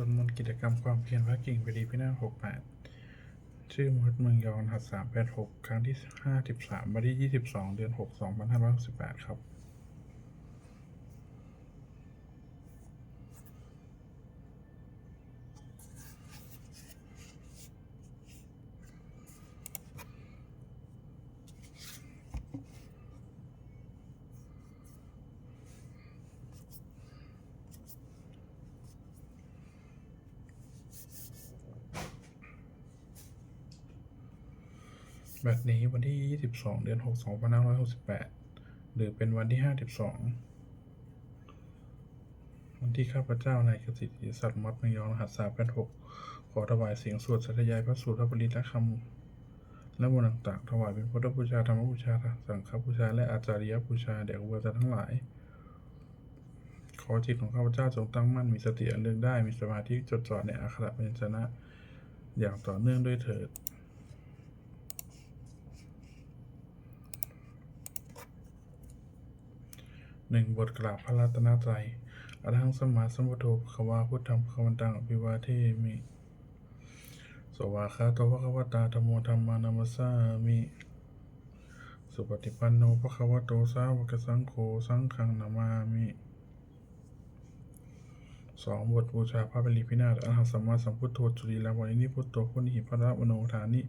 วดมนต์กิจกรรมความเพียรพระกิ่งไปดีพินาศหกแปดชื่อมดเมืองยอนหัดสามแปดหกครั้งที่ห้าสิบสามวันที่ยี่สิบสองเดือนหกสองพันห้าร้อยหกสิบแปดครับ 12 เดือน 6 2568 หรือเป็นวันที่ 52 วันที่ข้าพเจ้านายกสิทธิสัตว์มัดมยองรหัสสามแปดหกขอถวายเสียงสวดสัตยายพระสูตรพระบริตและคำและบุญต่างๆถวายเป็นพุทธบูชาธรรมบูชาสังฆบูชาและอาจาริยบูชาแด่ครูอาจาทั้งหลาย ขอจิตของข้าพเจ้าจงตั้งมั่นมีสติอันเลือกได้มีสมาธิจดจ่อในอัคระปัญชนะ อย่างต่อเนื่องด้วยเถิด หนึ่งบทกล่าวพระรัตนตรัยอรหังสมมาสมพุทโธภควาพุทธังภควันตังอภิวาเทมิ สวากขาโตภควตาธรรมโมธรรมานามัสสามิ สุปฏิปันโนภควโตสาวกสังโฆสังฆังนามามิสองบทบูชาพระบริพินาศอรหังสัมมาสัมพุทโธจุลีลาวานิพุทโธพุทธิพระมโนฐานิ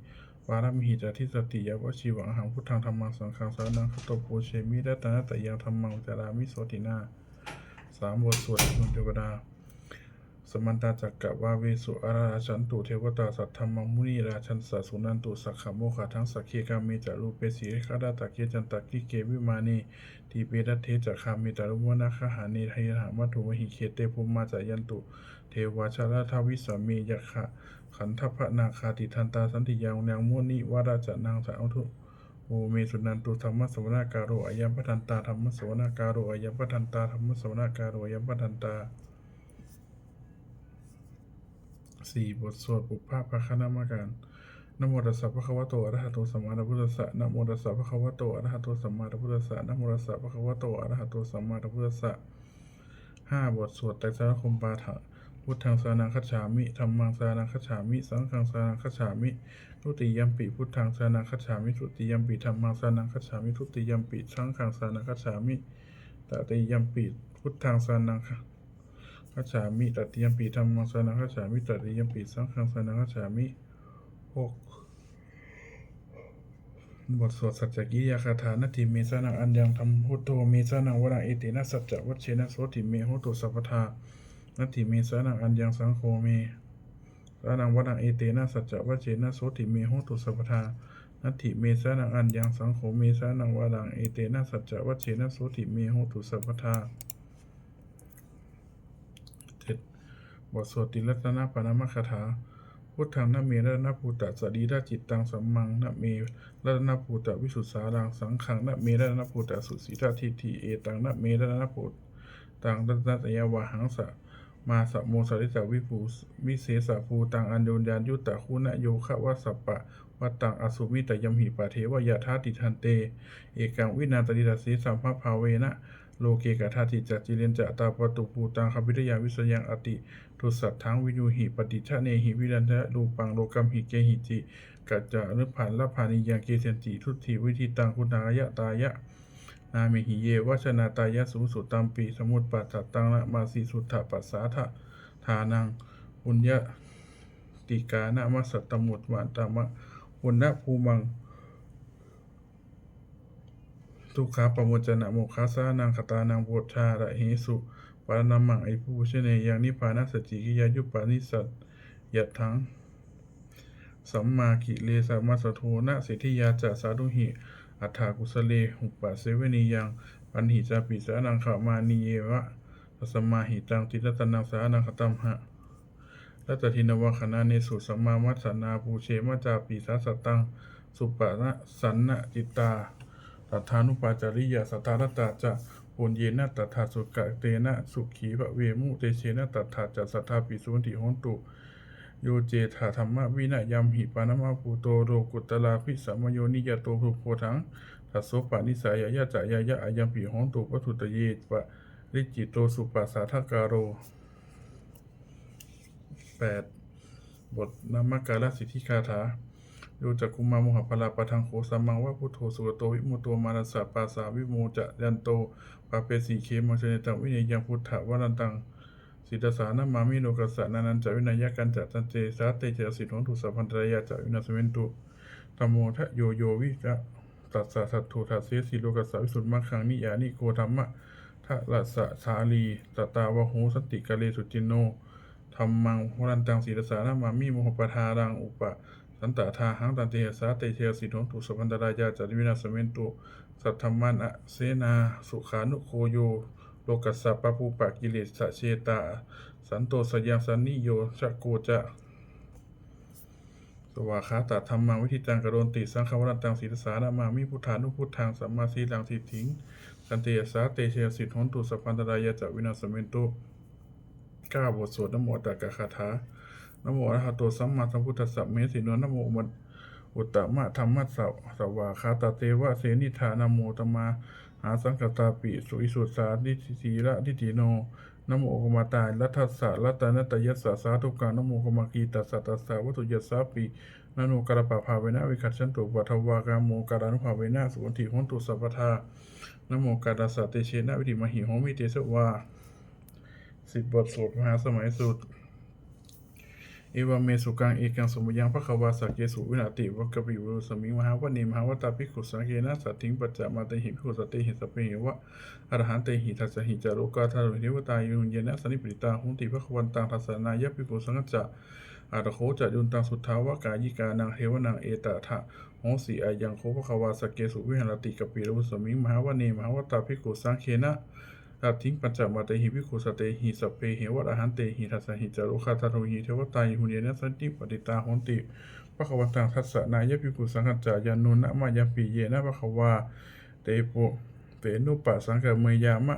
วารมิหิจาทิสติยาวชีวังหังพุทธังธรรมังสังฆังสานังคตโตโพเชมิรัตนะตยังธรรมังจารามิโสตินาสามบทสวดมนต์เทวดา สมันตาจักกะวาเวสุอาราชันตุเทวตาสัทธรรมังมุนีราชันสาสุนันตุสักขโมขะทั้งสักเคกามีจารูปเปสีคาดาตะเกจันตะกิเกวิมานีทีเปดัตเทจักคามีจารุวนาคหานีไทยหามัตุวหิเคเตภูมาจายันตุ เทวาชาลาทวิสามียะขะ ขันธพนาคาติทันตาสันติยังนางมุนิวาราจะนางสาวทุโอเมสุนันตุธรรมสวนาการโรอายัมปทันตาธรรมสวนาการโรอายัมปทันตาธรรมสวนาการโรอายัมปทันตาสี่บทสวดปุพพะพระคณามการนโมตัสสะภะคะวะโตอะระหะโตสัมมาสัมพุทธัสสะนโมตัสสะภะคะวะโตอะระหะโตสัมมาสัมพุทธัสสะนโมตัสสะภะคะวะโตอะระหะโตสัมมาสัมพุทธัสสะห้าบทสวดไตรสรคมปาฐะ พุทธังสานังคัจฉามิธัมมังสานังคัจฉามิ สังฆังสานังคัจฉามิ ทุติยัมปิพุทธังสานังคัจฉามิ ทุติยัมปิธัมมังสานังคัจฉามิ ทุติยัมปิ สังฆังสานังคัจฉามิตติยัมปิพุทธังสานังคัจฉามิตติยัมปิธัมมังสานังคัจฉามิตติยัมปิสังฆังสานังคัจฉามิหกบทสวดสัจจกิยาคาถานาทีเมสานังอัญญังธรรมพุทโธเมสานังวราเอตินะสัจจวัชเชนะโสติเมโหตุสัพพทา นัตถิเมสานังอัญญังสังโฆเมสานังวดังเอเตนะสัจจะวะเจนะโสติเมโหตุสัพทานัตถิเมสานังอัญญังสังโฆเมสานังวดังเอเตนะสัจจะวะเจนะโสติเมโหตุสัพทาเจ็ดบทสวดติรัตนปานามคาถาพุทธังนะเมระนภูตะสดีระจิตตังสัมมังนะเมระนภูตะวิสุทธารังสังขังนะเมระนภูตะสุสีทาทิฏฐิเอตังนะเมระนภูตังรัตนตยวาหังสะ มาสะโมสริสาวิภูวิเศษภูตังอัญโยญญาณยุตตะคุณโยคะวัสสปปะวัตตังอสุมิตยมหิปะเทวยะธาติทันเต เอกังวินาตติตัสสีสัมภภาเวนะโลเกกะธาติจัจิเลนจะตาปตุภูตังคพิทยาวิสยังอติทุสัตถังวิญูหิปฏิชะเนหิวิรันทะรูปังโลกัมหิเกหิจิกัจจะนุพันละพานิยังเกเซนติทุติวิธิตังคุณายะตายะ นามิหิเยวัชนาตายะสูสุตัมปีสมุตปัสสตังนะมาสีสุทธปัสสาทะทานังปุญญติกานะมัสตมุตวันตามะปุณณภูมังทุกขาปโมจนะโมคาสานังคตานังโพธาระเหสุปานามังไอภูชเนยังนิพานัสจิกิยายุปานิสัตยัตถังสัมมากิเลสมัสสโทนะสิทธิยาจะสาธุหิ อัฏฐากุสเลหุปปะเสวนียัง ปันหิจาปิสานังขามานีเยวะตัสมาหิตังติรัตนังสานังคตัมหะรัตทินวะคณาเนสุสัมมามัสสนาภูเชมจาปิสาสตัง สุปะนะสันนะจิตตาตัทานุปาจาริยาสตารตาจะปุญเยนะตัทธาสุกะเตนะสุขีพระเวมุเตเชนะตัทธาจะสัทธาปิสุนติโหนตุ โยเจธาธรรมะวินะยัมหิปานามาภูโตโรกุตลาภิสัมโยนิยโตภุโพทังทัสโสปานิสายายะจายายะอายัมปิโหนตุปทุตเยปะริจิโตสุปัสสาทการโรแปดบทนามการสิทธิคาถาโยจักคุมาโมหพลาปะทังโขสัมมังวะพุทโธสุกโตวิโมโตมานัสสะปาสาวิโมจะยันโตปาเปสีเคมังเชนตังวิเนยังพุทธะวรันตัง สิตสานามามิโนกัสสะนานันจะวินัยกันจะตันเจสาเตเจสิทธงตุสัพพันตรายาจะวินาสเวนตุธรรมโมทะโยโยวิกะตัสสะสัตถุทัสเสสีโลกัสสะวิสุทธมังคังนิยานิโกธรรมะทะละสะสาลีตตาวะโหสนติกะเลสุจินโนธรรมังวรันตังสีตสานามามิโมหปทารังอุปะสันตทาหังตันเตสาเตเชสิทธงตุสัพพันตรายาจะวินาสเวนตุสัทธมมันอะเสนาสุขานุโคโย ลกัสสะปะปูปะกิเลสะเชตา สันโตสยังสันนิโยชะโกจะสวาคาตธรรมังวิธิตังกระโรนติสังฆวรันตังศีรสานามามิพุทธานุพุทธังสัมมาสีลังสิทิงสันเตยสาเตเชสิทธนตุสัพพันตรายะจะวินาสเมนตุก้าบทสวดนโมตักกะคาถานโมอระหะโตสัมมาสัมพุทธัสสะเมสิโนนโมอุตตมะธรรมะสวสวาคาตเตวะเสนิธานโมตมา หาสังกตาปิสุอิสุสานิสีระนิติโนนโมกมาตายรัทัสสะรัตนตยัสสะสาธุกานโมกมากีตัสสะตัสสะวัตุยัสสะปินโนกระปะภาเวนะวิคัตชันตุปัทวากาโมการานุภาเวนะสุวันติหนตุสัพพทานโมกาดัสสะเตเชนะวิธิมหิโหมิเตสวาสิบบทสวดมหาสมัยสุด เอวาเมสุกังเอกังสมุยังพระควาสักเกสุวินาติวกปิวรุสมิงมหาวณีมหาวตาภิกขุสังเกนะสัตถิงปัจจะมาเตหิภิกขุสตเหิสพเพหิวะอรหันเตหิทัสหิจารุกาทารุเทวตายุนเยนะสันิปริตาหุนติพระควันตังทัสนายะภิกขุสังฆจะอาตโคจะยุนตังสุทธาวกายิกานังเทวนังเอตทะโหสีอายังโคพระควาสักเกสุวิหารติกปิรุสมิงมหาวณีมหาวตาภิกขุสังเกนะ ตัดทิ้งปัญจมาเตหิวิคุสเตหิสพเพเหวะรหันเตหิทัสสะหิจารุคาทารุหิเทวตายิหุเยนะสันติปฏิตาหนติพระขวัตังทัสสะนายะภิกุสังฆจายานุนะมายปิเยนะพระขวาเตโปเตนุปะสังฆเมยามะ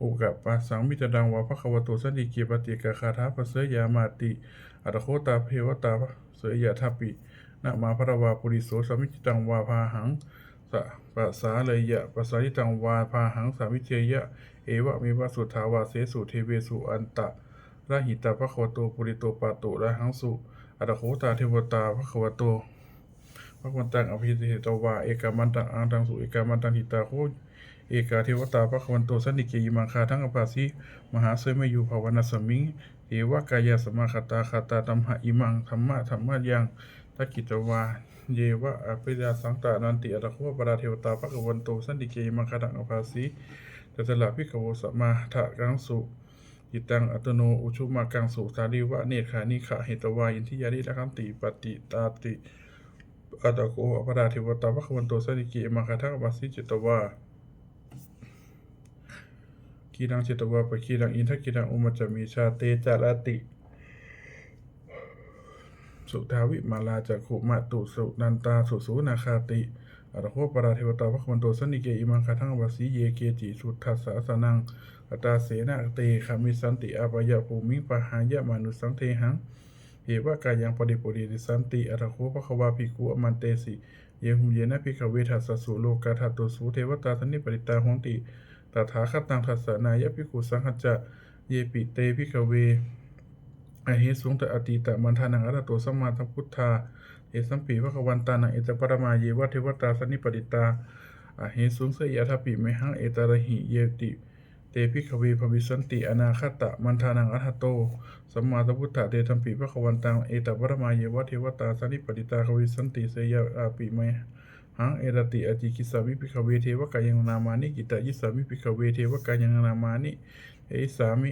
อุกะปะสังมิตดังวาพระขวโตสันติเกียปฏิกาคาถาปเสยามาติอัตโคตาเพวตาเสยาทปินะมาพระวาปุริโสสมิจิตังวาพาหังสะปะสาเลยยะปะสาริตังวาพาหังสามิเทยะ เอวะเมวะสุทาวาเสสุเทเวสุอันตะระหิตาภควโตปุริโตปาโตระหังสุอัตโคตาเทวตาภควโตภควันตังอภิเทตวาเอกามันตังอังตังสุเอกามันตังหิตาโคเอกาเทวตาภควันโตสันิเกยิมังคาทั้งอภาสีมหาเสมยูภาวนาสมิงเทวกายาสมาคตาคตาตัมหะอิมังธรรมะธรรมะยังทักกิจวา เยวะอภิยาสังตานันติอัตโคปราเทวตาภควันโตสันนิเกยิมังคาทั้งอภาสี ตัสละพิกโวสมาทะกังสุจิตังอัตโนอุชุมากังสุสาริวะเนขานิขะเหตวายินทิยาริละคันติปฏิตาติอัตโกอปราเทวตาภควันโตสนิกิมาคทังวาสิจิตวากีรังจิตวาปะกีรังอินทกิรังอุมจจมีชาเตจารติ สุทาวิมาลาจักขุมาตุสุนันตาสุสูนาคาติ อรโคปราเทวตาพระคันโตสันนิเกอิมังคาทังวสีเยเกจิสุทัสสะสนังอตาเสนาเตคามิสันติอาปยะภูมิปะหายะมานุสังเทหังเอวะกายังปฏิปุริสันติอรโคภควาภิกุอมันเตสิเยหุมเยนะภิกเวทัสสุโลกาทัตโตสุเทวตาสันนิปริตาหนติตถาคตังทัสสนายะภิกุสังฆจะเยปิเตภิกเวอเหสุงตอติตะมันทานังอรโตสัมมาสัมพุทธา เอสัมปีพระควันตานังเอตปรมาเยวะเทวตาสันิปติตาอเหสุงเสยยทัปปิเมหังเอตระหิเยติ เตพิขเวภวิสันติอนาคตะมันทานังอัตโตสัมมาสัมพุทธะเตทัมปีพระควันตังเอตปรมาเยวะเทวตาสันิปติตาขวิสันติเสยยอาปิเมหังเอรติอจิกิสามิพิขเวเทวกายังนามานิกิตะยิสามิพิขเวเทวกายังนามานิเอสามิ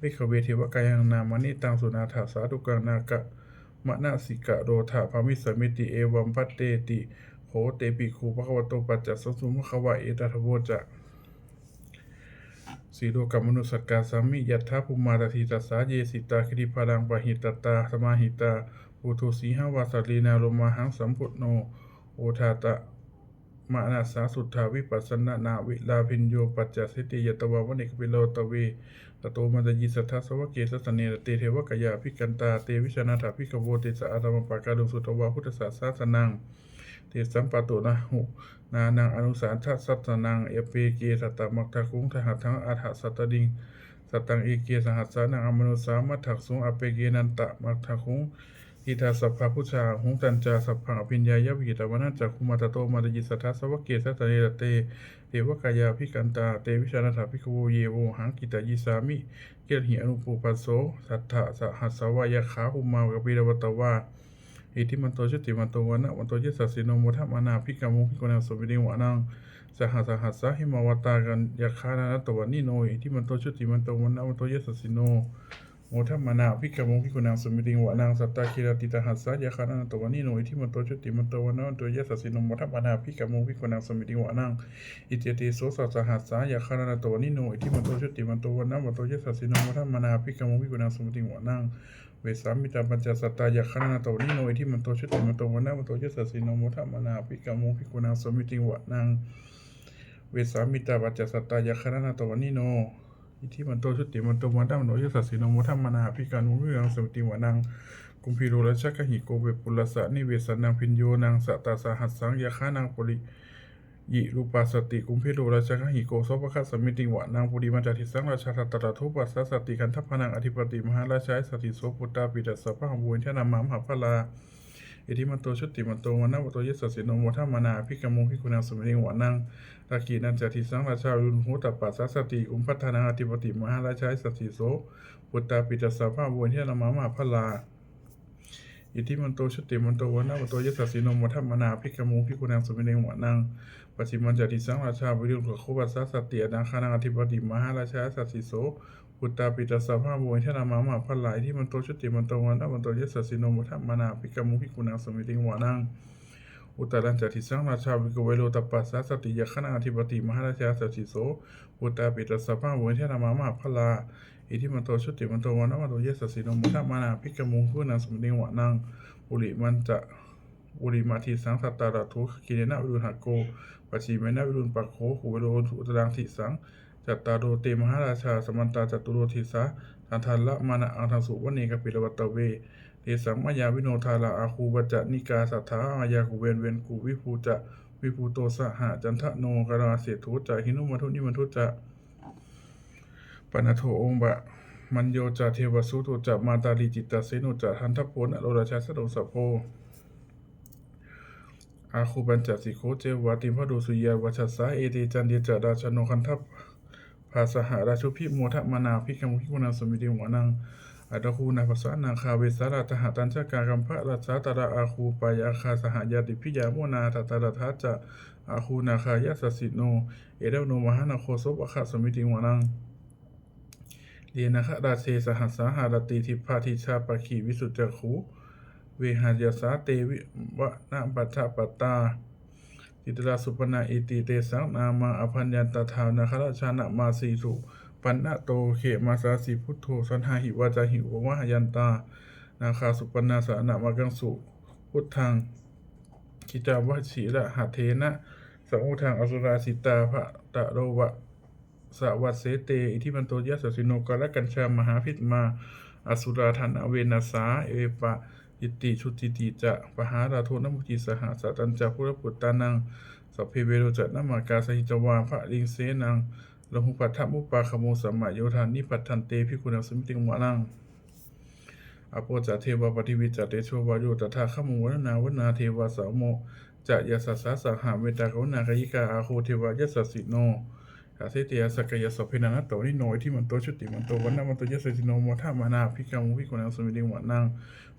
พิขเวเทวกายังนามานิตังสุนาถาสาธุกังนากะ มณสิกะโรธาภามิสมิติเอวัมพัตเตติโหเตปิคูภควโตปัจจสสุมขวะเอตทัพโวจะสีโลกัมมนุสกาสามิยัตถาภูมาตถิตาสาเยสิตาคริพารังปะหิตตาสมาหิตาอุทุสีหาวาสลีนาโลมาหังสัมพุทโน โอทาตะ มานาสาสุทธาวิปัสสนานาวิลาพินโยปัจจสิติยตวาวนิกปิโลตเวตโตมันตยิสัทธาสวะเกสัสเนรเตเทวกายาพิกันตาเตวิชนาถาพิกโวเตสะอาตมปากาดุสุตวาพุทธศาสสนังเตสัมปะโตนะหุนานังอนุสารทัสสัตนังเอเปเกสัตตมักทะคุงทหัตถังอัฏฐสัตตดิงสตังเอเกสหัสสานังอมนุสามัทถักสุงอเปเกนันตะมัทถักหุง อิทาสัพพะพุชาหุงตันจาสัพพังอภิญญายะวิตวนันจักคุมาตโตมาตยิสัทธาสวเกสัตเตเตเทวกายาภิกันตาเตวิชานาถาภิกขโวเยโวหังกิตายิสามิเกลหิอนุปูปัสโสสัทธะสหัสสวายาขาหุมากปิรวัตวาอิทิมันโตชติมันโตวนะมันโตยสัสสิโนโมทัมานาพิกามุพิโกนาสมิริวานังสหัสหัสสะหิมาวตากันยาคานาตวานิโนอิทิมันโตชติมันโตวนะมันโตยสัสสิโน โมทัมมานาพิกามุพิโกนาสมิริงวานังสัตตาคิรติตาหัสสะยาคานาตวานิโนอิทิมันโตชุติมันโตวันะมันโตยสัสสินโมทัมมานาพิกามุพิโกนาสมิริงวานังอิติติโสสัสหัสสายาคารณตัวนิโนอิทิมันโตชุติมันโตวันนะมันโตยสัสสินมัทมนาภิกขมุวิกุณาสมุติงวานังเวสามิตาปัญจสัตตายาคารณตัวนิโนอิทิมันโตชุติมันโตวันนะมันโตยสัสสิโนมัทมนาภิกขมุวิกุณาสมุติงวานังเวสามิตาปัญจสัตตายาคารณตัวนิโน อิทิมันโตชุติมันโตวันนะมันยสัสสิโนมัทมนาภิกขมุวิกุณาสมุติวานังกุมพีโรรัชกหิโกเวปุลสะนิเวสนังพินโยนังสตาสหัสสังยาคานังปริยิรูปัสติกุมพิโรราชกหิโกโสภคัสสมิติวะนางปุริมาจาทิสังราชาตตระทุปัสสติกันทัพพนังอธิปติมหาราชายสติโสปุตตาปิตัสสะพะหังบุญเทนามามหาพลา อิทิมันโตชุติมันโตวันนาวโตยสสิโนโมทัมมานาพิกมุงพิกุณาสมิริวะนังตะกีนันจาทิสังราชาลุนหุตปัสสสติ อุมพัฒนาอธิปติมหาราชายสติโสปุตตาปิตัสสะพะหังบุญเทนมามาพลาอิทธิมันโตชุติมันโตวันนาวันโตยสสสิโนมทัมมนาพิกมุพิกุณังสมิเนงวานังปฏิมันจติสังราชาวิรุณขโคบัสสะสติอนาคานังอธิปติมหาราชาสัสสิโสปุตตาปิตัสสะภาโวยเทนามามาพลายที่มันโตชุติมันโตวันนาวันโตยสสิโนมุทัมมนาพิกมุพิกุณังสมิเนงวานังอุตตรันจติสังราชาวิกเวโรตปัสสะสติยคณาธิปติมหาราชาสติโสปุตตาปิตสสะภาโวยเทนามามาพลาอิทิมันโตชุติมันโตวันนาวันโตยสัสสิโนมุทัมมนาพิกมุพิกุณังสมิเนงวานังบุริมันจะบุริมาทีสังสัตตาระทุกิเลนะวิรุณหโกปัจฉิเมนะวิรุณปักโขหูเวโรอุตรังทิสัง จัตตารเตมหาราชา สมันตาจตุโรทิสาทันทันละมานะอังทังสุวเนกปิรวัตเวเทสังมายาวิโนทาราอาคูบจจนิกาสัทธาอายาคูเวนเวนกูวิภูจะวิภูโตสหะจันทะโนกราเสทุจะหินุมัทุนิมันทุจะปนโทองค์บะมันโยจะเทวสุตุจะมาตาลีจิตตเสนุจะทันทพนะโลราชาสโดสะโพอาคูบัญจสิโคเจวาติมพดูสุยาวัชสาเอเตจันเดจราชโนคันทัพ ภาสหราชุพิโมทะมานาพิกมุขิกุณาสมิติวนังอัตคูนาภาษานาคาเวสาราตหะตันชกากัมพะราชาตระอาคูปายาคาสหยาติพิยาโมนาตตระทัจจะอาคูนาคายาสสิโน เอเดวโนมหานาโคสบอะคะสมิติวนังเยนะคะราเชสหัสสาหารติทิพาทิชาปะขีวิสุทธคูเวหายาสาเตวิวะนะปัฏฐปตตา ติตราสุปนาอิติเตสังนามาอภัญญตถานาคราชานะมาสีสุปันนะโตเขมาสาสีพุทโธสันหาหิวาจาหิววะหยันตา นาคาสุปนาสานะมากังสุพุทธังกิจาวชีระหะเทนะสังอุทังอสุราสิตาภะตะโรวะสวัสเสเต อิทิมันโตยะสสิโนกรกัญชามหาพิตมา อสุราธนาเวนัสา เอปะ อิติชุติติจะปหาราโทนมุจิสหสตัญจะพุทธปุตตานังสัพเพเวโรจะนามากาสหิจวาพระลิงเสนังลหุปัฏฐมุปปาขโมสัมมาโยธานิปัฏฐันเตพิคุณสมิติงวานังอโปจะเทวปฏิวิจัตเตชวายุตถาขโมวนนาวนาเทวาสาวโมจะยาสัสสะสหาเมตากรุณากายิกาอาโคเทวายสสสิโนอาเสติยาสกยสพเพนันโตนิโนยที่มันโตชุติมันโตวันนามันโตยสสิโนมทามานาพิกังวิกุณังสมิดิงวานัง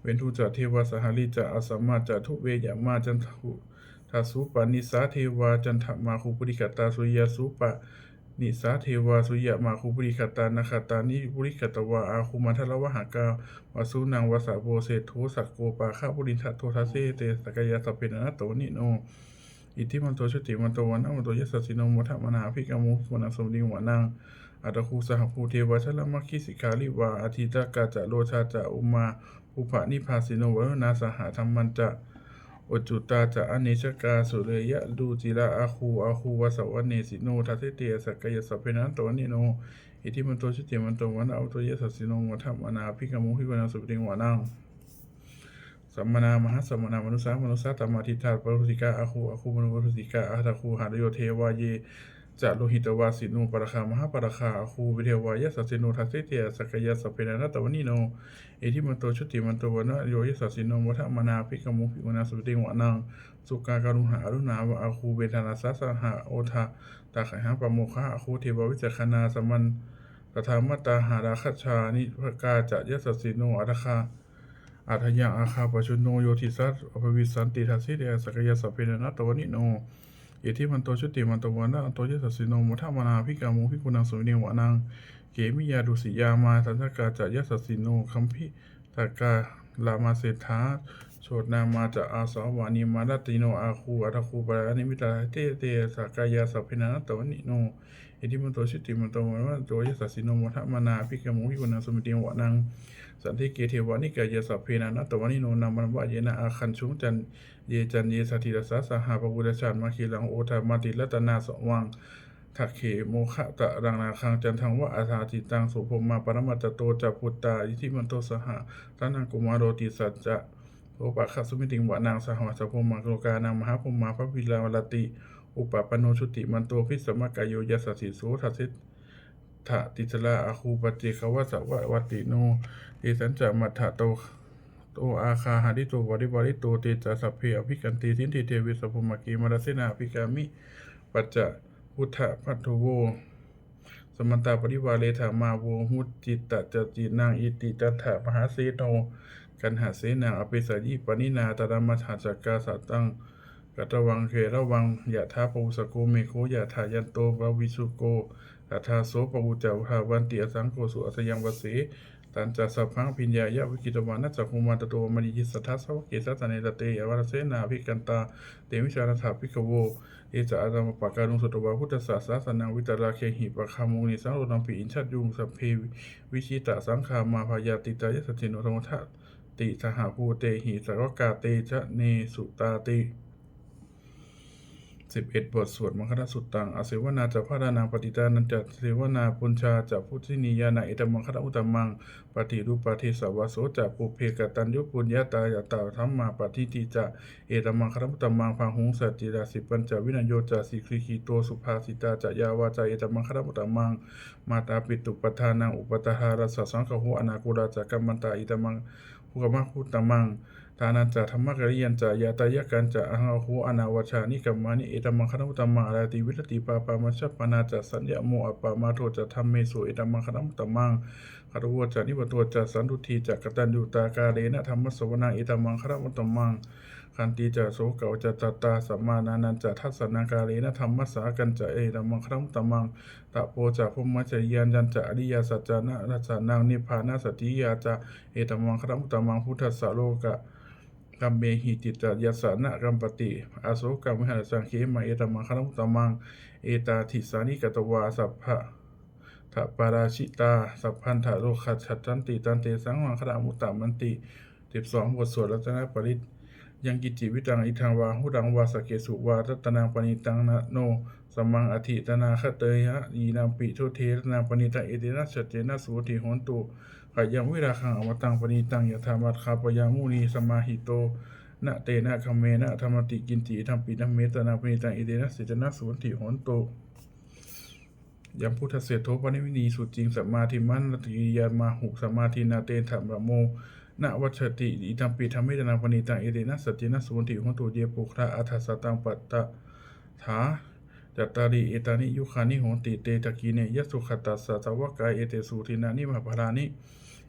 เวนทุจะเทวาสหริจะอาสมมาจะทุเวยามาจันทุทัสุปานิสาเทวาจันทมาคุปริกตาสุยาสุปะนิสาเทวาสุยมาคุปริกตานาคตานิปุริกตวาอาคุมาทละวะหากาวาสุนังวาสาโบเศโทสักโกปาคาปุรินทะโททัสเสเตสกยาสเพนันโตนิโนอิทธิมันโตชุติมันโตวันนมันโตยสสสิโนมทะมนาภิกามุขวนัสมดิงวานังอัตคูสหภูเทวชลมัคคิสิกาลิวาอาทิตากาจะโลชาจะอุมา อุปะนิพาสิโนวรนาสหธรรมันจะอจุตาจะอเนชกาสุเรยะดูจิระอาคูอาคูวสวเนสิโนทัสเสเตสกยสพเพนันโตนิโนอิทิมันโตชุติมันโตวันนะมันโตยสสสิโนมทะมนาภิกมุขวนังสมดิงวานังสัมมนามหาสัมมนามนุสามนุสาตมาทิฏฐาปรุสิกาอาคูอาคูมนุปรุสิกาอาตาคูหารโยเทวาเย จะโลหิตวาสิโนปราคามหาปราอาคูวิเทวายสัสสิโนทัสสิเตียสกยสัพเพนานัตตวนิโนเอทิมันโตชุติมันโตวนะโยยสัสสิโนวัฏมนาภิกมุภิวนาสุติงวะนังสุกากรุหาอรุณาวะอาคูเบทานาสัสหะโอทาตาขหาปโมคะอาคูเทววิจักขนาสมันตถามัตตาหาราคัจฉานิภกาจะยสัสิโนอัตคาอาทยังอาคาปชุนโนโยทิสัตอภวิสันติทัสสิเดสกยสัพเพนะตวนิโน เอทิมันโตชุติมันตวันนะอันโตยสัสสิโนมุทามนาภิกามุภิกุณังสุเนวะนังเกมิยาดุสิยามาสันทกาจะยสัสสิโนคัมพิตากาลามาเศรษฐาโชดนามาจะอาสวานิมาลติโนอาคูอัตคูปรานิมิตาเตเตสกายาสัพเพนะตวนิโนเอทิมันโตชุติมันโตวันนะอันโตยสัสสิโนมุทามนาภิกามุภิกุณังสุเนวะนัง สันติเกเทวานิกายสัพเพนานัตตวานิโนนามันวะเยนะอาคันชุงจันเยจันเยสถิรสาสหาปะพุทธชาตมาคีลังโอทามาติรัตนาสวังทักเขโมคะตะรังนาคังจันทังวะอาทาติตังสุภมาปรมัตโตจัพุตตาอิทิมันโตสหะทานังกุมารโรติสัจจะโอปะคะสุมิติงวะนางสหวสพมังโลกานางมหาพมมาพระวิลาวลติ อุปปปโนชุติมันโตพิสมกายโยยัสสสิโสทัสสิ ทะติสลาอาคูปฏิขวะสวะวัติโนเอสัญจามัทธะโตโตอาคาหาริโตวริวาริโตเตจาสัพเพอภิกันติทินติเทวิสพพมกีมรสเสนาภิกามิ ปัจจะพุทธพัทโทโว สมันตาปริวาเลธามาโวหุจิตตะจจินางอิติจัตถะมหาเสโนกันหาเสนาอภิสัยยิปนินาตระมัชาจักกาสัตตังกัตวังเคระวังยะทาปูสโกเมโคยะทายันโตบาวิสุโก อัฏฐาโสปอุจจาภาวันเติอสังโฆสุอัสยังวสีตันจัสสะพังพิญญายะวิกิตวานัสสะภูมาตโตมณียิสสทัสสวะเกสัสสะเนตเตอวรเสนาภิกันตาเตมิชารัฐาภิกโวเอจะอาตมปะการุงสตวาพุทธศาสสนังวิตราเคหิปะคามุนิสังโรนัมปิอินชัดยุงสัพเพวิชิตะสังขามาพายาติตายสติโนธรรมทะติสหภูเตหิสรกาเตชะเนสุตาติ สิบเอ็ดบทสวดมังคลสุตตังอเสวนาจะพระดานังปฏิตานันจะเสวนาปุญชาจะพุทธินิยานาเอตมังคลอุตมังปฏิรูปฏิสวาโสจะปุเพกตัญยุปุญญาตายตาธรรมมาปฏิติจะเอตมังคลอุตมังพังหงสัจจิราสิปัญจวินโยจะสิคริคีโตสุภาสิตาจะยาวาจะเอตมังคลอุตมังมาตาปิตุปทานังอุปตหารัสสังคหุอนาคุราจะกัมมันตาเอตมังภูกมังคุตตมัง ทานันจะธรรมกริยันจะยาตายกันจะอังอาหูอนาวชานิกัมมานิเอตมังคณุตตมังอาราติวิรติปาปามัชฌปนาจะสัญญาโมอปามาโทจะธรรมเมสุเอตมังคณุตตมังคารวะจะนิวตัวจะสันตุทีจะกตัญญูตากาเลนะธรรมสวนาเอตมังคณุตตมังคันติจะโสเกาจะจัตตาสัมมานานันจะทัศนากาเลนะธรรมสากันจะเอตมังคณุตตมังตะโพจะพมจยันยันจะอริยสัจจานะรัจจานังนิพพานาสติยาจะเอตมังคณุตตมังพุทธสโลกะ กัมเมหิติตยัสสนะกัมปติอาโสกัมหัสสังเขมาเอตมังคณุตตมัง เอตาทิสานิกตวาสัพพะทะปาราชิตา สัพพันธะโลคัจฉัตตันติตันเตสังวังคณมุตตมันติสิบสองบทสวดรัตนปริตยังกิจิวิตังอิทังวาหุดังวาสเกสุวารัตนาปณิตังนะโนสมมังอธิตนาคเตยะยีนามปิโทเทนาปณิตังเอเดนะสเจนะสุติโหนตุ ขยังวิราคังอมตังปณีตังยะธรรมัตคาปยังมุนีสมาหิโตนะเตนะคัมเมนะธรรมติกินติธรรมปิธรรมเมตนาปณีตังอิเดนะเสจนะสุนติโหนโตยัมพุทธเสโทปนิวินีสุจริงสัมมาทิมันติยามาหุสัมมาทินาเตนธรรมโมนวัชติอิธรรมปิธรรมเมตนาปณีตังอิเดนะสัจจนะสุนติโหนโตเยปุคระอัฏฐสตังปัตตะถาจัตตาริเอตานิยุคานิโหนติเตตะกีเนยสุขตัสสะสวกายเอเตสุทินานิมาภารานิ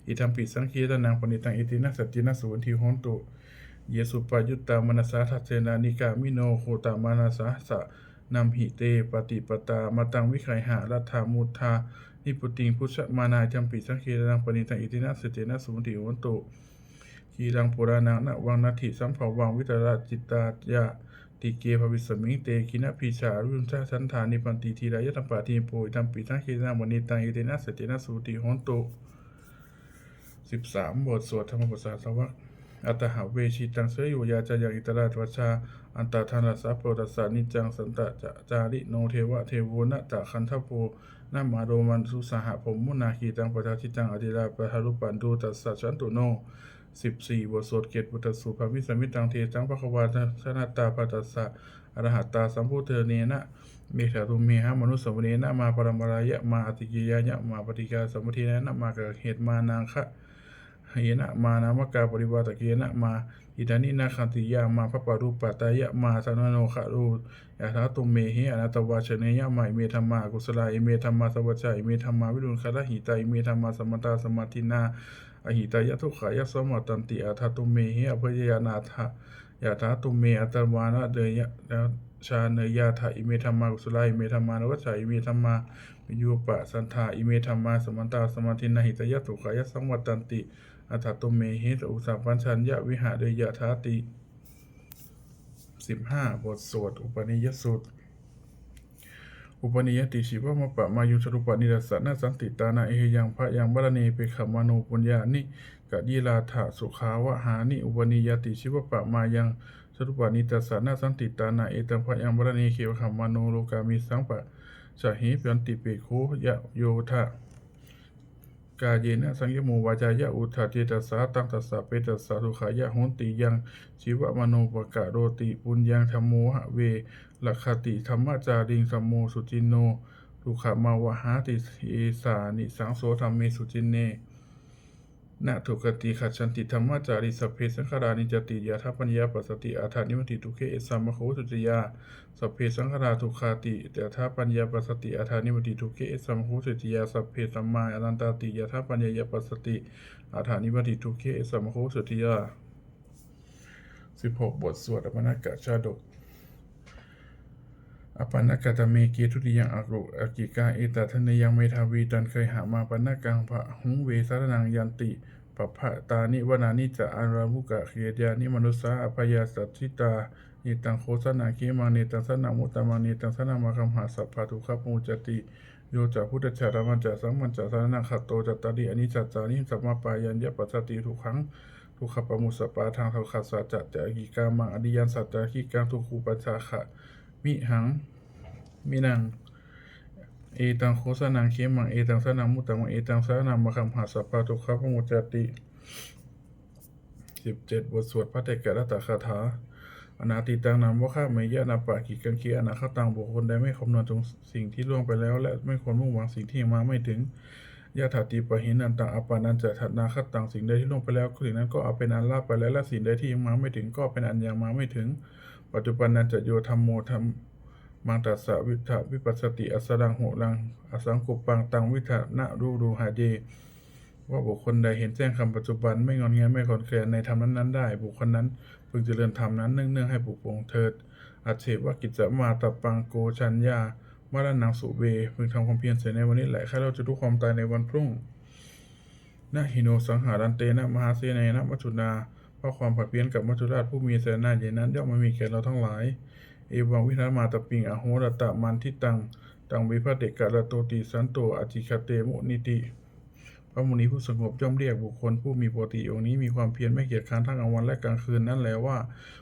อิทัมปิสังคีตนังปณิตังอิตินัสตินัสสุวันทีโหนตุเยสุปายุตตามนัสสาทัสเสนานิกามิโนโคตามานัสาสะนัมหิเตปฏิปตามาตังวิไคหะรัฐามุทานิปุติงพุชมานาจัมปิสังคีตนังปณิตังอิตินัสสตินัสสุวันทีโหนตุคีรังปุรานังนวังนัตถิสัมภวังวิตราจิตตายะติเกภวิสมิงเตคินะพิชารุนชาสันธานิปันติทีรายตัมปาทีโพอิตัมปิทังเคนะมณีตังอิเตนะสตินะสุติโหนตุ สิบสามบทสวดธรรมบทสาสวะอัตหาเวชิตังเสยอยู่ยาจายังอิตราชวชา อันตทานาสัพโพตัสานิจังสันตะจะจาริโนเทวะเทโวนะจะคันทโพนามาโรมันสุสหผมมุนาคีตังปทาทิตังอดิลาปะหารุปันตุตัสสะชันตุโนสิบสี่บทสวดเกตบุตรสุภามิสมิตังเทจังพระควาชนาตาปัสสะอรหัตตาสัมพุทเทเนนะเมธาตุเมหะมนุสสวเนนะมาปรมรายะมาอติกิยายะมาปฏิกาสมุทินนะมาเกิดเหตุมานางคะ เยนะมานามกาปริวาตะเกนะมา อิดานินาคันติยามาพระปรุปตายะมาสนโนคะรูยะถาตุเมหิอนัตวาชเนยะมาเมธรรมากุศลาเมธรรมาสวัจจะอิเมธรรมาวิรุณคละหิตาเมธรรมาสมตาสมาธินาอหิตายะทุกขายะสมตันติอาทาตุเมหิอภยานาทะยะถาตุเมอัตวานะเดยะชาเนยาทะอิเมธรรมากุศลาอิเมธรรมานวัชชาอิเมธรรมาวิยูปะสันทาอิเมธรรมาสมันตาสมาธินาหิตยะทุขายะสังวัตันติ อาทาตุเมหิตอุสัพพัญชัญญะวิหาเดยะทาติสิบห้าบทสวดอุปนิยสุตอุปนิยติชิวมะปะมายุชรุปนิรัสสะนาสันติตานาเอหยังพระยังบารณีเปขมานุปุญญานิกะยีลาถะสุขาวะหานิอุปนิยติชิวปะมายังชรุปนิตัสสะนาสันติตานาเอตังพระยังบารณีเขวขมานุโลกามิสังปะสหิปันติเปโคยะโยทะ กาเยนะสังยโมวาจายะอุทธาเจตสาตังตัสสะเปตัสสะทุขายะหนติยังชีวมโนปกะโรติปุญญังธรรมโมหะเวลักขติธรรมจาริงสัมโมสุจินโนทุขมาวหาติเอสานิสังโสธรรมเมสุจินเน นะทุกติขัดชันติธรรมจาริสเพสังขารานิจติยาทัปัญญาปัสสติอาถานิมติทุเคเอสัมมโคสุจยาสเพสังขาราทุขาติยาทัปัญญาปัสสติอาถานิมติทุเคเอสัมมโคสุจยาสเพสัมมาอนันตติยาทัปัญญาปัสสติอาถานิมติทุเคเอสัมมโคสุจยาสิบหกบทสวดอปนกะชาดก อปันนกตเมกีทุติยังอกรุอกิกาเอตทะเนยังเมทาวีตันเคยหามาปันนกังพระหุงเวสารนังยันติปะพะตานิวนานิจะอารามุกะเขียดานิมนุสสาอภยาสัตถิตานิตังโคสนาเคมังเนตังสนามุตตมังเนตังสนามาคัมหาสัพพะทุขะปูจติโยจะพุทธชารมันจะสังมันจะสารนังขัตโตจัตตาริอนิจจานิสัมมาปายัญญปัสสติทุกขังทุกขปมุสสปาทางทุกขสัจจะจะกิกามังอดิยันสัจจะกิกังทุกขูปัจจาคะ มิหัง มินัง เอตังโคสนังเขมัง เอตังสนังมุตตังเอตังสานังมะคัมหาสัพพะทุกขพมุจจติสิบเจ็ดบทสวดพระเตกะรัตตคาถาอนาติตังนามว่าข้าเมยะนาปะกิกังคีอนาคตังบุคคลใดไม่คำนวณถึงสิ่งที่ล่วงไปแล้ว และไม่ควรมุ่งหวังสิ่งที่ยังมาไม่ถึงยะถาติปะหินันตังอปานันจะทัดนาคตังสิ่งใดที่ล่วงไปแล้วสิ่งนั้นก็เอาเป็นอันลาภไปแล้วและสิ่งใดที่ยังมาไม่ถึงก็เป็นอันยังมาไม่ถึง ปัจจุบันนันจะโยธรรมโมธรรมมังตัสสะวิทะวิปัสสติอสสดังโหรังอสังกุปังตังวิทะนะรูรูหาเดว่าบุคคลใดเห็นแจ้งคำปัจจุบันไม่งอนแงนไม่ขอนแคลนในธรรมนั้นๆได้ บุคคลนั้นพึงเจริญธรรมนั้นเนื่องๆให้ปลุกปลงเถิดอาเชวกิจจะมาตปังโกชัญญามารณังสุเวพึงทำความเพียรเสียในวันนี้แหละข้าเราจะรู้ความตายในวันพรุ่งนะหิโนสังหารันเตนะมหาเสนนะมัจจุนา เพราะความผัดเพี้ยนกับมัจจุราชผู้มีเสนาใหญ่นั้นย่อมไม่มีแก่เราทั้งหลาย เอวังวินามาตปิงอโหรตะมันทิตัง ตังวิภเดกะระโตติสันโตอจิคเตมุนิติ พระมุนีผู้สงบย่อมเรียกบุคคล ผู้มีปกติองค์นี้มีความเพียรไม่เกียจคร้านทั้งกลางวันและกลางคืนนั่นแหละว่า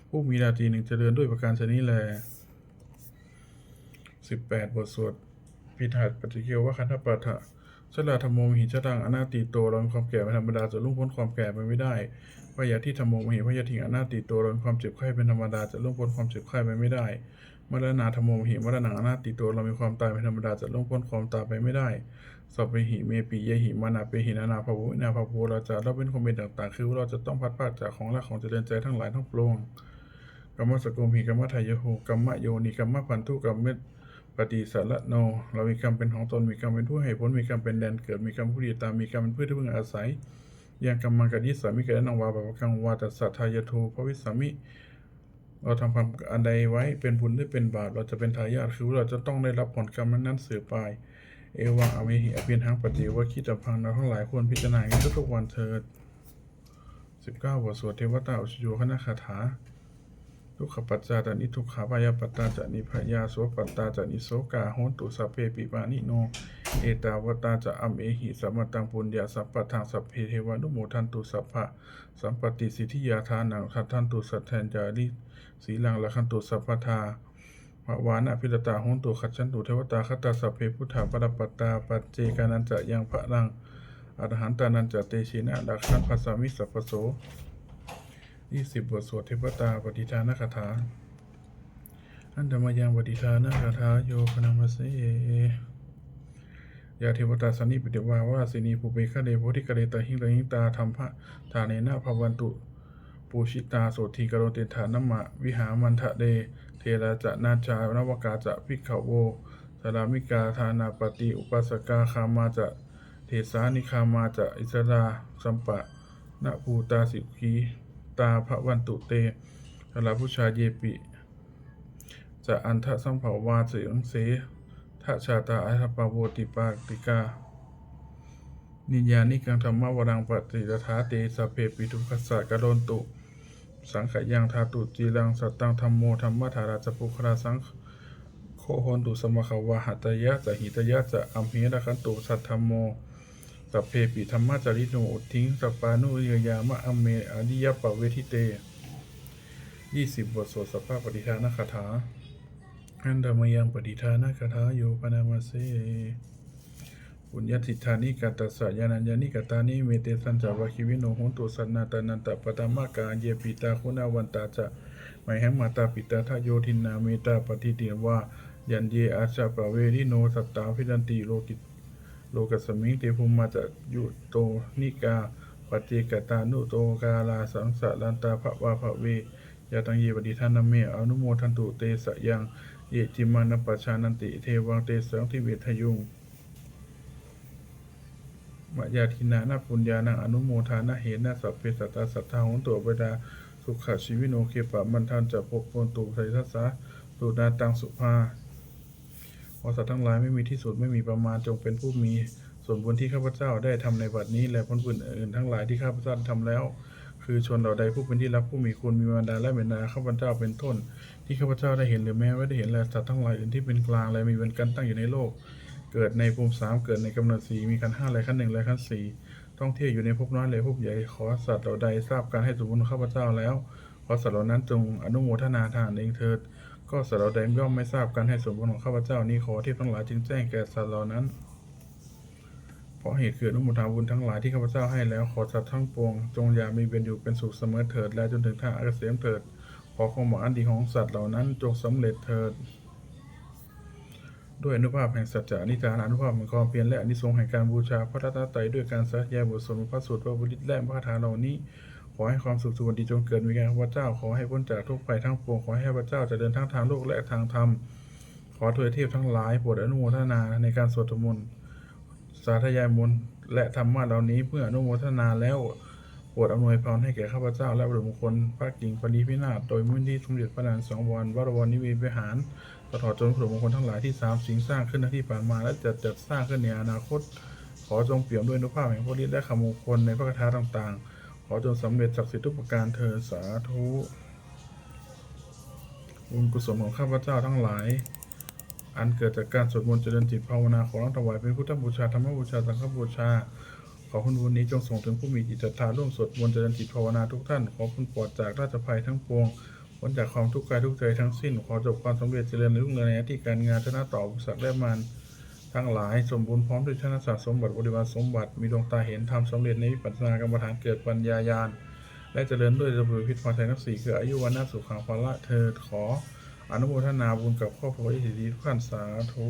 ผู้มีราตรีหนึ่งเจริญด้วยประการชนี้แลสิบแปดบทสวดพิธาปฏิเกียวว่าคันธปัฏฐะสลาธรรมโมหิชตังอนาติโตเรามีความแก่เป็นธรรมดาจะล่งพ้นความแก่ไปไม่ได้ พยาที่ธรรมโมมหิพยาถิงอนาติโตเรามีความเจ็บไข้เป็นธรรมดาจะล่วงพ้นความเจ็บไข้ไปไม่ได้มรณาธรรมโมมหิมรณังอนาติโตเรามีความตายเป็นธรรมดาจะล่วงพ้นความตายไปไม่ได้สัพเพหิเมปิเยหิมานาเปหินานาภวุนาภาภูเราจะเราเป็นความเป็นต่างๆ คือเราจะต้องพัดพากจากของรักของเจริญใจทั้งหลายทั้งปวงกรรมสกมหิกรรมทายโหกรรมโยนิกรรมพันธุกรรมเมตปฏิสัลโน เรามีกรรมเป็นของตน มีกรรมเป็นผู้ให้ผล มีกรรมเป็นแดนเกิด มีกรรมผู้ดีตาม มีกรรมเป็นผู้ที่พึ่งอาศัย ยังกรรมังกัดิสามิกะนังวาปะปะกังวาตัสสัทธายโทภวิสามิ เราทำความอันใดไว้เป็นบุญหรือเป็นบาปเราจะเป็นทายาทคือเราจะต้องได้รับผลกรรมนั้นเสืบไปเอวังอเวหิอเปียนทางปฏิวคิตพังเราทั้งหลายควรพิจารณาทุกทุกๆวันเถิดสิบเก้าบทสวดเทวตาอุชโยคณคาถา ทุกขปัจจาจานิทุกขาพยาปัตตาจานิพยาโสปัตตาจานิโสกาโหนตุสัพเพปิปานิโน เอตาวตาจะอัมเอหิสัมมตังปุญญาสัพพะทางสัพเพเทวานุโมทันตุสัพพะสัมปติสิทธิยาทานังทัตทันตุสัทแทนจาริสีลังละคันตุสัพพทาภวานะพิรตาโหนตุขัจฉันตุเทวตาคตาสัพเพพุทธาปรปัตตาปัจเจกานันจะยังพระนังอรหันตานันจะเตชินะดักขันภาษามิสัพพโส ยี่สิบบทสวดเทวตาปฏิทานคาถา อันธรรมยังปฏิทานคาถาโยพนามาเสยาเทวตาสนิปิเดวาวราสินีภูเปคะเดโพธิกะเดตาหิงตาหิงตาธรรมภะฐานเนนะภวันตุปูชิตาโสทีกโรติฐานมะ วิหามันทะเด เทระจะนาจานวกาจะพิกขโวสรามิกาธานาปฏิอุปัสกาคามาจะเทสานิคามาจะอิสราสัมปะนะภูตาสิกี ตาภวันตุเตสราพุชาเยปิจะอันทะสัมภาวาเสียงเสทะชาตาอัทปาโวติปาติกา นิญญานิกังธรรมวรังปฏิรธาเตสเพปิทุคัสสะกะโดนตุ สังขยังทาตุจีรังสัตตังธรรมโมธรรมธาราจปุคราสังโคหนตุสมะขวาหัตยะจะหิตยะจะอัมเหระคันตุสัทธรรมโม สัพเพปิธรรมจาริโนอุทิงสัปานุเยยามะอเมอนิยปะเวทิเตยี่สิบบทสวดสัพพะปฏิทานคาถาอันดามยังปฏิทานคาถาโยปนามาเสปุญญติธานิกาตัสสะยานัญญานิกตานิเมเตสันจาวะคิวิโนโหนตุสันนาตานันตปตมากาเยปิตาคุณาวันตาจะไมหัมมาตาปิตาทะโยทินนาเมตาปฏิเดียว่ายันเยอาชาปะเวริโนสัตตาพิดันติโลกิต โลกัสมิงเตภุมมาจะยุโตนิกาปฏิกตานุโตกาลาสังสะลันตาภวาภเวยาตังเยปฏิทานาเมอนุโมทันตุเตสะยังเยจิมานปัชานันติเทวังเตสังทิเวทยุงมะยาทินานาปุญญานังอนุโมทานาเหนะสัพเพสัตตาสัทธาหงตัวเวดาสุขชีวิโนเคปะมันทันจะปกปนตุไสทัสสะสุนาตังสุภา อสัตว์ทั้งหลายไม่มีที่สุดไม่มีประมาณจงเป็นผู้มีส่วนบุญที่ข้าพเจ้าได้ทำในบัดนี้และผลบุญอื่นทั้งหลายที่ข้าพเจ้าทำแล้ว คือชนเหล่าใดผู้เป็นที่รักผู้มีคุณมีมารดาและเบิดาข้าพเจ้าเป็นต้น ที่ข้าพเจ้าได้เห็นหรือแม้ไม่ได้เห็นและสัตว์ทั้งหลายอื่นที่เป็นกลางและมีเวรกันตั้งอยู่ในโลก เกิดในภูมิสามเกิดในกำเนิดสีมีขันห้าและขันหนึ่งและขันสี่ท่องเที่ยวอยู่ในภพน้อยและภพใหญ่ขอสัตว์เหล่าใดทราบการให้สมบูรณ์ข้าพเจ้าแล้วขอสัตว์เหล่านั้นจงอนุโมทนาทานเองเถิด ก็สัตว์เหล่าใดย่อมไม่ทราบการให้สมบูรณ์ของข้าพเจ้านี้ขอเทพทั้งหลายจึงแจ้งแก่สัตว์เหล่านั้น เพราะเหตุเกิดอนุโมทนาบุญทั้งหลายที่ข้าพเจ้าให้แล้วขอสัตว์ทั้งปวง จงอย่ามีเป็นอยู่เป็นสุขเสมอเถิด และจนถึงท่าอากเกษมเถิด ขอความหวังอันดีของสัตว์เหล่านั้นจงสำเร็จเถิด ด้วยอนุภาพแห่งสัจจะนิจจาอนุภาพแห่งความเพียรและอนิสงส์แห่งการบูชาพระรัตนตรัยด้วยการสาธยายบทสวดพระสูตรพระบุริตและพระคาถาเหล่านี้ ขอให้ความสุขสวัสดีจงเกิดมีแก่ข้าพเจ้า ขอให้พ้นจากทุกภัยทั้งปวง ขอให้ข้าพเจ้าจะเดินทั้งทางโลกและทางธรรม ขอถวยเทพทั้งหลายโปรดอนุโมทนาในการสวดมนต์สาธยายมนต์และธรรมะเหล่านี้เพื่ออนุโมทนาแล้วโปรดอำนวยพรให้แก่ข้าพเจ้าและบุรุษมงคลพระกิ่งปณิพินาศโดยมุ่นที่สมเด็จพระนางสองวรวรวรนิเวศวิหารตลอดจนบุรุษมงคลทั้งหลายที่สามสิงสร้างขึ้นในที่ผ่านมาและจะจัดสร้างขึ้นในอนาคต ขอจงเปี่ยมด้วยนุภาพแห่งพระฤทธิ์และคำมงคลในพระคาถาต่างๆ ขอจงสำเร็จศักดิ์สิทธิ์ทุกประการเธอสาธุบุญกุศลของข้าพเจ้าทั้งหลาย อันเกิดจากการสวดมนต์เจริญจิตภาวนาขอร้องถวายเป็นพุทธบูชาธรรมบูชาสังฆบูชา ขอคุณบุญนี้จงส่งถึงผู้มีจิตศรัทธาร่วมสวดมนต์เจริญจิตภาวนาทุกท่าน ขอคุณปลอดจากราชภัยทั้งปวงพ้นจากความทุกข์กายทุกใจทั้งสิ้น ขอจบความสำเร็จเจริญรุ่งเรืองในหน้าที่การงานชนะต่ออุปสรรคและมาร ทั้งหลายสมบูรณ์พร้อมด้วยชนะสะสมบัติบริวารสมบัติ มีดวงตาเห็นธรรมสำเร็จในวิปัสสนากรรมฐานเกิดปัญญายาณ และเจริญด้วยระเบิดพิษพรชัยนักสี่คืออายุวันนาสุขังพละเธอขออนุโมทนาบุญกับครอบครัวอิทธิทุกท่านสาธุ